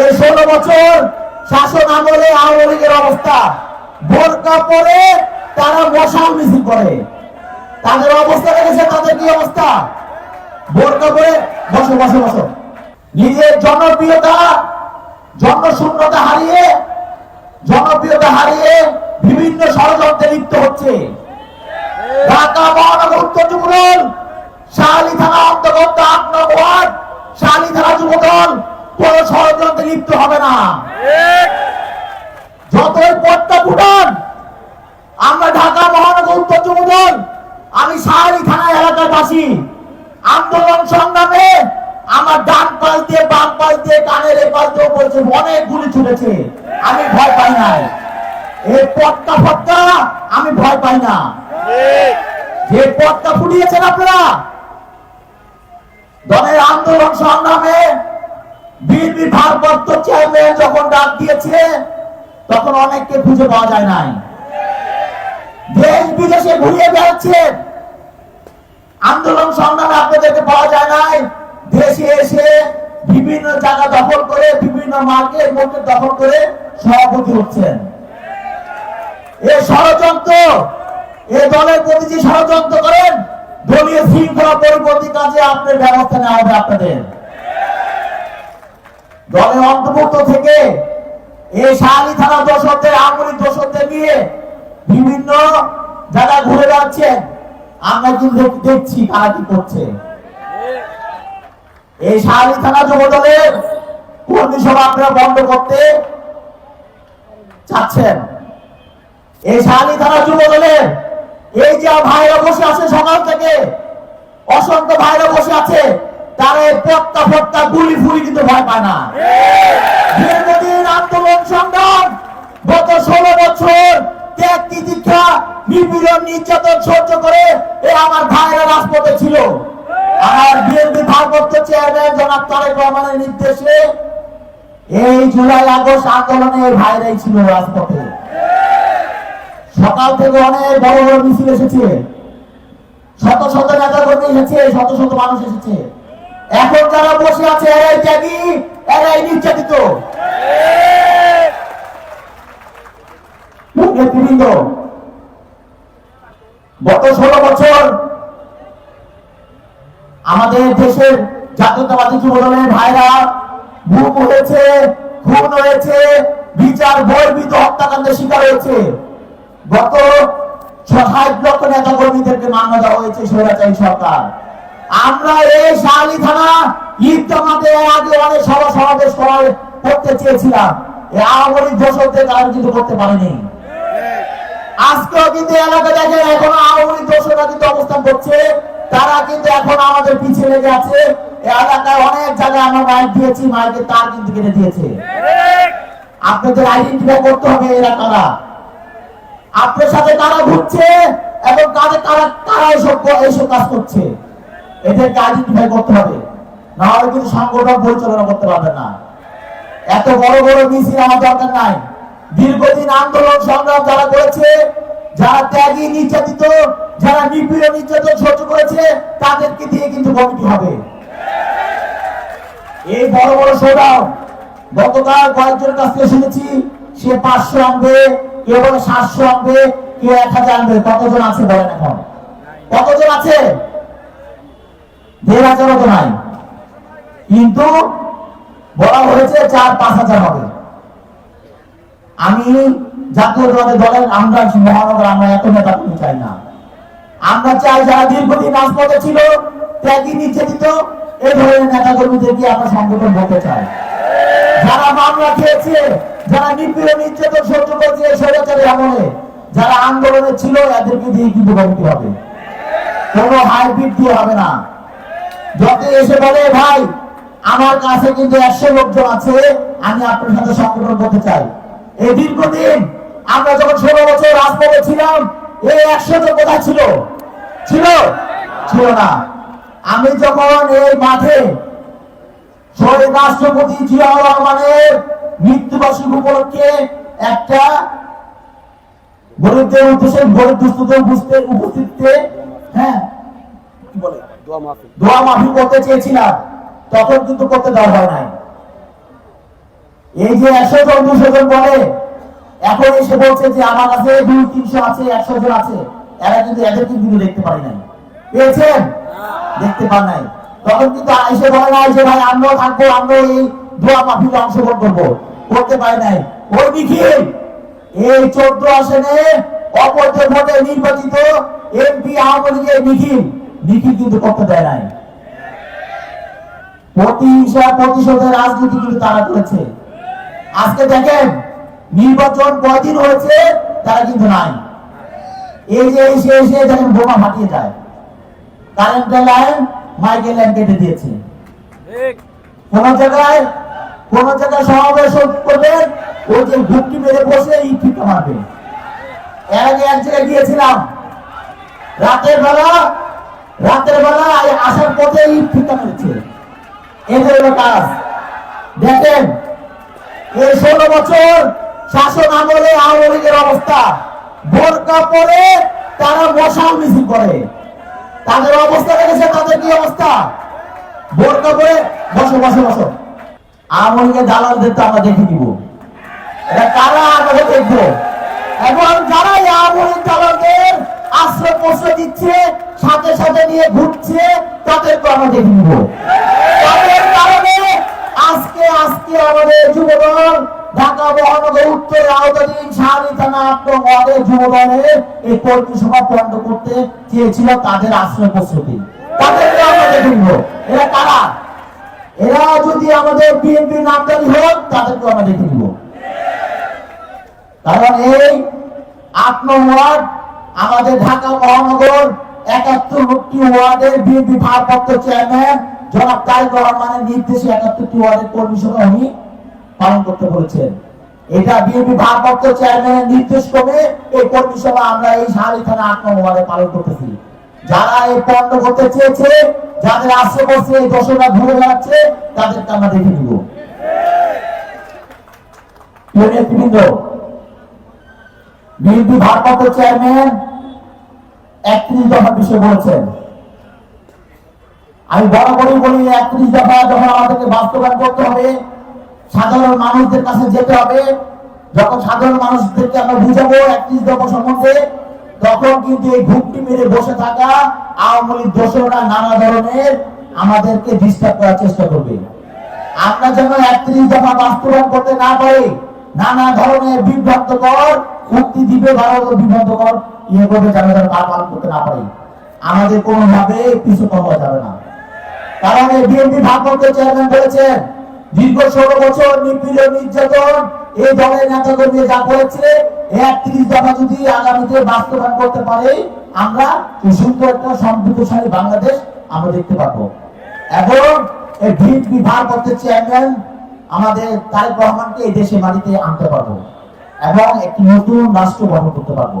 এই ষোলো বছর শাসন আমলে আওয়ামী লীগের অবস্থা। বোরকা পরে তারা মশাল মিছিল করে। তাদের অবস্থা দেখেছে, তাদের কি অবস্থা? বোরকা পরে বসো বসো বসো। নিজের জনপ্রিয়তা, জনশূন্যতা হারিয়ে, জনপ্রিয়তা হারিয়ে বিভিন্ন ষড়যন্ত্রে লিপ্ত হচ্ছে। ঢাকা, মহানগর, উত্তর যুবদল শাহালি থানা অন্তর্গত আট নং ওয়ার্ড শাহালি থানা যুবদল। কোন ষড়যন্ত্রে লিপ্ত হবে না। যতই পট্টা ফুটান, আমরা ঢাকা মহানগর উত্তর যুবদল, আমি শাহালি থানা এলাকার বাসী। আন্দোলন সংগ্রামে আমার ডান পাশ দিয়ে বাম পাশ দিয়ে কানের এ পাশ দিয়ে বলছে, অনেক গুলি ছুটেছে। আমি ভয় পাই নাই এই পটকা ফটকা, আমি ভয় পাই না। যে পথটা ফুটিয়েছেন আপনারা, দলের আন্দোলন সংগ্রামে বিএনপি ভারপ্রাপ্ত চেয়ারম্যান যখন ডাক দিয়েছে, তখন অনেককে খুঁজে পাওয়া যায় নাই। দেশ বিদেশে ঘুরিয়ে বেড়াচ্ছে। আন্দোলন সংগ্রামে আপনাদেরকে পাওয়া যায় নাই। দেশে এসে বিভিন্ন জায়গা দখল করে, বিভিন্ন মার্কেট মধ্যে দখল করে সভাপতি হচ্ছেন। এ ষড়যন্ত্র, এ দলের প্রতি যে ষড়যন্ত্র করেন, দলীয় শৃঙ্খলা পরিপন্থী কাজে আপনার ব্যবস্থা নেওয়া হবে আপনাদের। দলের অন্তর্ভুক্ত থেকে এই শাহালি থানা দোষকদের আমলি দোষকদের নিয়ে বিভিন্ন জায়গা ঘুরে যাচ্ছেন আমরা কিন্তু দেখ- দেখছি কারা কি করছে। এই শাহালি থানা যুব দলের কর্মী সভা আপনারা বন্ধ করতে চাচ্ছেন। এই শাহালি থানা যুব দলের এই যে ভাইরা বসে আছে সকাল থেকে, অসংখ্য ভাইরা বসে আছে তারা পট্টা ফট্টা গুলি ফুলি কিন্তু ভয় পায় না। দীর্ঘদিন আন্দোলন সংগ্রাম, গত ষোলো বছর ত্যাগ তিতিক্ষা, নিপীড়ন, নির্যাতন সহ্য করে এ আমার ভাইরা রাজপথে ছিল। আমার বিএনপি ভারপ্রাপ্ত চেয়ারম্যান জনাব তারেক রহমানের নির্দেশে এই জুলাই, আগস্ট আন্দোলনে ভাইরাই ছিল রাজপথে। সকাল থেকে অনেক বড় বড় মিছিল এসেছে। শত শত নেতা কর্মী এসেছে, শত শত মানুষ এসেছে। এখন যারা বসে আছে, এরাই ত্যাগী, এরাই নির্যাতিত। গত ষোলো বছর আমাদের দেশের জাতীয়তাবাদী যুবদলের ভাইরা গুম হয়েছে, খুন হয়েছে, বিচার বর্বিত হত্যাকাণ্ডের শিকার হয়েছে। গত ষাট লক্ষ নেতা কর্মীদেরকে মামলা দেওয়া হয়েছে স্বৈরাচারী সরকার। আমরা এই শাহালি থানা এর আগে অনেক সভা সমাবেশ করার করতে চেয়েছিলাম। আওয়ামী লীগ দোষকদের কারণ কিন্তু করতে পারেনি। আজকেও কিন্তু এলাকা দেখে এখন আওয়ামী দোষরা কিন্তু অবস্থান করছে। তারা কিন্তু এখন আমাদের পিছিয়ে লেগে আছে। এলাকায় অনেক জায়গায় আমরা মাইক দিয়েছি মাইকের তার কিন্তু কেটে দিয়েছে। আপনাদের আইডেন্টিফাই করতে হবে এরা কারা। আপনার সাথে কারা ঘুরছে এবং কাদের কারা কারা এসব এইসব কাজ করছে? এদেরকে আইডেন্টিফাই করতে হবে। না হলে কিন্তু সংগঠন পরিচালনা করতে না। এত বড় বড় মিছিল আমার দরকার নাই। দীর্ঘদিন আন্দোলন সংগ্রাম যারা করেছে, যারা ত্যাগী, নির্যাতিত, যারা নিপীড়ন নির্যাতন সহ্য করেছে, তাদেরকে দিয়ে কিন্তু কমিটি হবে। এই বড় বড় শোডাউন, গতকাল কয়েকজনের কাছ থেকে শুনেছি, সে পাঁচশো আনবে, কেউ বলে সাতশো আনবে, কেউ এক হাজার আনবে। কতজন আছে বলেন এখন? কতজন আছে? হাজারও তো নাই। কিন্তু বলা হয়েছে চার, পাঁচ হাজার হবে। আমি দলের আমরা মহানগর, আমরা এত নেতা চাই না। আমরা চাই যারা দীর্ঘদিন রাজপথে ছিল, ত্যাগী, নির্যাতিত ধরনের নেতা কর্মীদেরকে আমরা সংগঠন বলতে চাই। যারা মামলা খেয়েছে, যারা নিপীড়ন নির্যাতন সহ্য আমলে, যারা আন্দোলনে ছিল, এদেরকে দিয়ে কিন্তু হবে। কোনো হাইব্রিড দিয়ে হবে না। যত এসে বলে, ভাই, আমার কাছে কিন্তু একশো লোকজন আছে, আমি আপনার সাথে সংগঠন করতে চাই। এই দীর্ঘদিন আমরা যখন ষোলো বছর রাজপথে ছিলাম, এই একশো জন কোথায় ছিল? ছিল? ছিল না। আমি যখন এই মাঠে শহীদ রাষ্ট্রপতি জিয়াউর রহমানের মৃত্যুবার্ষিকী উপলক্ষে একটা গরিবদের উদ্দেশ্যে, গরিব দুস্থদের উপস্থিতিতে হ্যাঁ কি বলে? দোয়া মাফি করতে চেয়েছিলাম, তখন কিন্তু করতে দেওয়া হয় নাই। এই যে একশো জন, দুশো জন বলে, এখন এসে বলছে যে আমার কাছে দুই, তিনশো আছে, একশো জন আছে। এরা কিন্তু কিন্তু দেখতে পারি নাই। পেয়েছেন? দেখতে পান নাই। তখন কিন্তু এসে বলে নাই যে, ভাই, আমরাও থাকব এই দোয়া অংশগ্রহণ করব। করতে পারি নাই। ওই নিখিল এই চোদ্দ আসনে অবৈধ ভোটে নির্বাচিত এমপি আওয়ামী লীগের নিখিল নিখিল কিন্তু করতে দেয় নাই। প্রতিহিংসা প্রতিশোধের রাজনীতি কিন্তু তারা করেছে। আজকে দেখেন নির্বাচন কয়দিন হয়েছে তারা কিন্তু নাই। এই যে এসে এসে দেখেন বোমা ফাটিয়ে যায়। কারেন্টের লাইন মাইকেল লাইন কেটে দিয়েছে। কোন জায়গায় কোন জায়গায় সমাবেশ করবেন ওই যে ঘুপটি মেরে বসে ইট ফিকা মারবে। এর আগে এক জায়গায় গিয়েছিলাম। রাতের বেলা রাতের বেলা এই আসার পথে ইট ফিকা মেরেছে এদের কাজ। দেখেন, এই ষোলো বছর শাসন আমলে আওয়ামী লীগের অবস্থা। বোরকা পরে তারা মশাল মিছিল করে। তাদের অবস্থা দেখেছে তাদের কি অবস্থা? বোরকা পরে বসো বসো বসো। আওয়ামী লীগের দালালদের তো আমরা দেখে দিব এটা কারা? আমরা দেখব এবং যারা আওয়ামী লীগ দালালদের আশ্রয় প্রশ্রয় দিচ্ছে, সাথে সাথে নিয়ে ঘুরছে তাদেরকে আমরা দেখে নিব তাদের কারণে আজকে আজকে আমাদের যুবদল, ঢাকা মহানগর উত্তর আওতাধীন থানা যুবদলের এই কর্মী সভা করতে চেয়েছিল তাদের আশ্রয় প্রস্তুতি। তাদেরকে আমরা দেখে নিব এরা কারা? এরা যদি আমাদের বিএনপি নামদারি হোক তাদেরকে আমরা দেখে নিব কারণ এই আট নং ওয়ার্ড আমাদের ঢাকা মহানগর একাত্তরটি ওয়ার্ডের বিএনপি ভারপ্রাপ্ত চেয়ারম্যান জনাব তারেক রহমানের নির্দেশে একাত্তরটি ওয়ার্ডের কর্মী সভা উনি পালন করতে বলেছেন। এটা বিএনপি ভারপ্রাপ্ত চেয়ারম্যানের নির্দেশ ক্রমে এই কর্মী সভা আমরা এই শাহালি থানা আট নং ওয়ার্ডে পালন করতেছি। যারা এই পণ্য করতে চেয়েছে, যাদের আশ্রয় এই দশরা ঘুরে বেড়াচ্ছে, তাদেরকে আমরা দেখে নেতৃবৃন্দ বিএনপি ভারপ্রাপ্ত চেয়ারম্যান একত্রিশ দফা বিষয় বলেছেন। আমি বরাবরই বলি, একত্রিশ দফা যখন আমাদেরকে বাস্তবায়ন করতে হবে, সাধারণ মানুষদের কাছে যেতে হবে, যখন সাধারণ মানুষদেরকে আমরা বুঝাবো একত্রিশ দফা সম্বন্ধে, তখন কিন্তু এই ঘুপটি মেরে বসে থাকা আওয়ামী লীগ দোষরা নানা ধরনের আমাদেরকে ডিস্টার্ব করার চেষ্টা করবে। আমরা যেন একত্রিশ দফা বাস্তবায়ন করতে না পারি, নানা ধরনের বিভ্রান্তকর মুক্তি দিবে ভারত বিভ্রান্তকর ইয়ে করবে যেন যেন তা পালন করতে না পারি। আমাদের কোনোভাবে পিছু পাওয়া যাবে না। কারণ এই বিএনপি ভারপ্রাপ্ত চেয়ারম্যান বলেছেন, দীর্ঘ ষোলো বছর নিপীড়ন নির্যাতন এই দলের নেতা কর্মী যা করেছে, একত্রিশ দফা যদি আগামীতে বাস্তবায়ন করতে পারে, আমরা সুন্দর একটা সমৃদ্ধশালী বাংলাদেশ আমরা দেখতে পাবো। এবং এই বিএনপি ভারপ্রাপ্ত চেয়ারম্যান আমাদের তারেক রহমানকে এই দেশে বাড়িতে আনতে পারব। এবং একটি নতুন রাষ্ট্র গঠন করতে পারব।